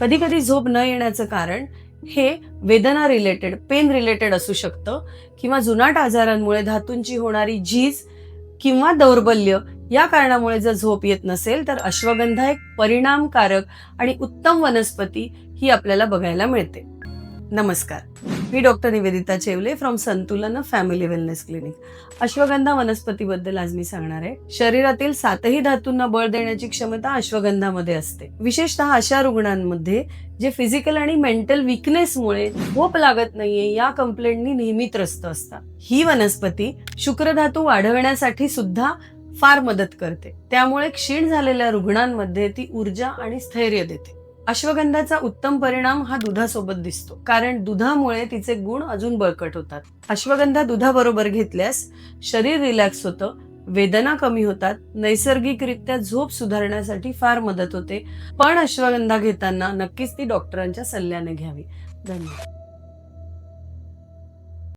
कधी कधी झोप न येण्याचं कारण हे वेदना रिलेटेड पेन रिलेटेड असू शकतं किंवा जुनाट आजारांमुळे धातूंची होणारी झीज किंवा दौर्बल्य या कारणामुळे जर झोप येत नसेल तर अश्वगंधा एक परिणामकारक आणि उत्तम वनस्पती ही आपल्याला बघायला मिळते. नमस्कार. मी doctor Nivedita Chevle from Santulan family wellness clinic ashwagandha वनस्पतीबद्दल आज मी सांगणार आहे. शरीरातील सातही धातूंना बळ देण्याची क्षमता अश्वगंधामध्ये असते. विशेषतः अशा रुग्णांमध्ये जे फिजिकल आणि मेंटल विकनेसमुळे झोप लागत नाहीये या कंप्लेंटनी नेहमी त्रस्त असतात. ही वनस्पती शुक्रधातू वाढवण्यासाठी सुद्धा फार मदत करते. त्यामुळे क्षीण झालेल्या रुग्णांमध्ये ती ऊर्जा आणि स्थैर्य देते. अश्वगंधाचा उत्तम परिणाम हा दुधासोबत दिसतो. कारण दुधामुळे तिचे गुण अजून बळकट होतात. अश्वगंधा दुधाबरोबर घेतल्यास शरीर रिलॅक्स होतं वेदना कमी होतात नैसर्गिकरित्या झोप सुधारण्यासाठी फार मदत होते. पण अश्वगंधा घेताना नक्कीच ती डॉक्टरांच्या सल्ल्याने घ्यावी. धन्यवाद.